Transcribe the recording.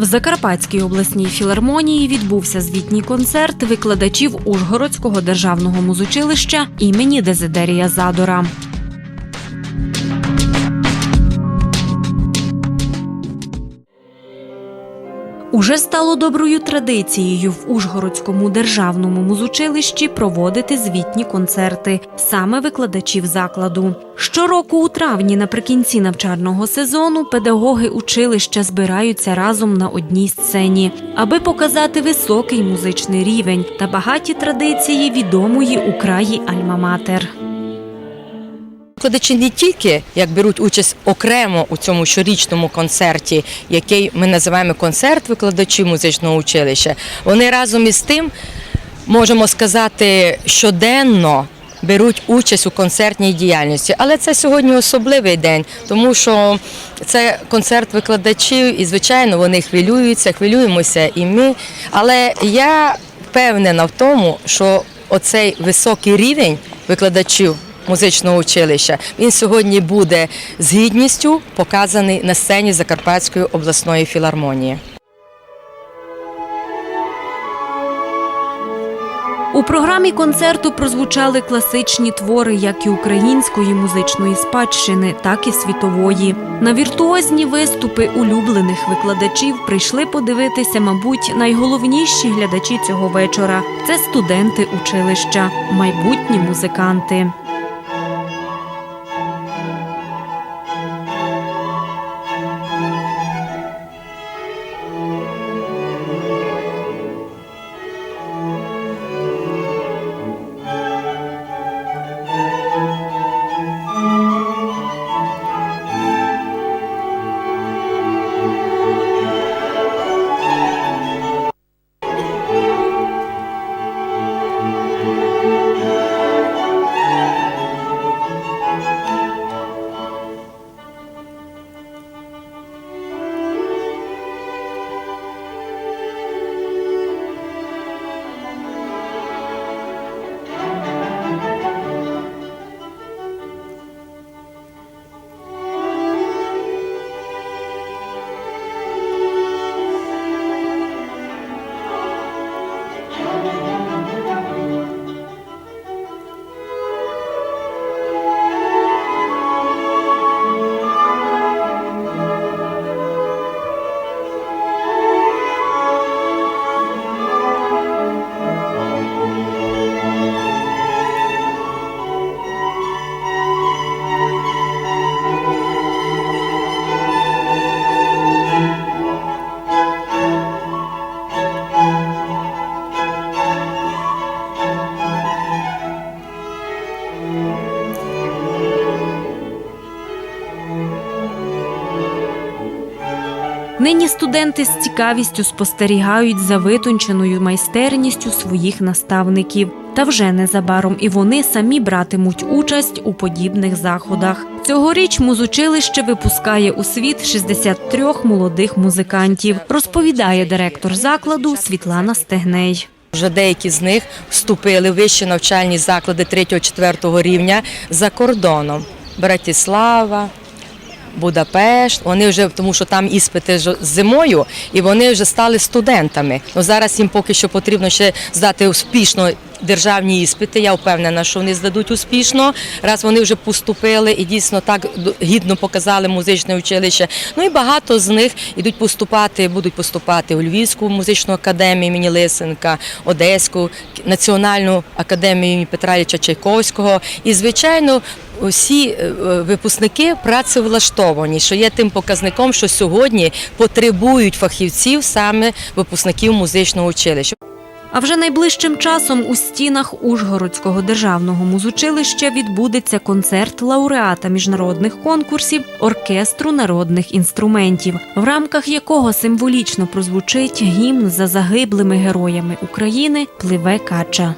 В Закарпатській обласній філармонії відбувся звітній концерт викладачів Ужгородського державного музучилища імені Дезидерія Задора. Уже стало доброю традицією в Ужгородському державному музичилищі проводити звітні концерти саме викладачів закладу. Щороку у травні, наприкінці навчального сезону, педагоги училища збираються разом на одній сцені, аби показати високий музичний рівень та багаті традиції відомої у краї Альма-Матер. Викладачі не тільки як беруть участь окремо у цьому щорічному концерті, який ми називаємо концерт викладачів музичного училища, вони разом із тим, можемо сказати, щоденно беруть участь у концертній діяльності. Але це сьогодні особливий день, тому що це концерт викладачів, і звичайно вони хвилюються, хвилюємося і ми. Але я впевнена в тому, що оцей високий рівень викладачів музичного училища. Він сьогодні буде з гідністю показаний на сцені Закарпатської обласної філармонії. У програмі концерту прозвучали класичні твори як і української музичної спадщини, так і світової. На віртуозні виступи улюблених викладачів прийшли подивитися, мабуть, найголовніші глядачі цього вечора це студенти училища, майбутні музиканти. Нині студенти з цікавістю спостерігають за витонченою майстерністю своїх наставників. Та вже незабаром і вони самі братимуть участь у подібних заходах. Цьогоріч музучилище випускає у світ 63 молодих музикантів, розповідає директор закладу Світлана Стегней. Вже деякі з них вступили в вищі навчальні заклади 3-4 рівня за кордоном. Братислава, Будапешт. Вони вже тому, що там іспити зимою, і вони вже стали студентами. Ну зараз їм поки що потрібно ще здати успішно державні іспити. Я впевнена, що вони здадуть успішно. Раз вони вже поступили і дійсно так гідно показали музичне училище. Ну і багато з них ідуть поступати, будуть поступати у Львівську музичну академію імені Лисенка, Одеську, Національну академію імені Петра Ілліча Чайковського. І звичайно. Усі е, випускники працевлаштовані, що є тим показником, що сьогодні потребують фахівців саме випускників музичного училища. А вже найближчим часом у стінах Ужгородського державного музучилища відбудеться концерт лауреата міжнародних конкурсів оркестру народних інструментів, в рамках якого символічно прозвучить гімн за загиблими героями України Пливе кача.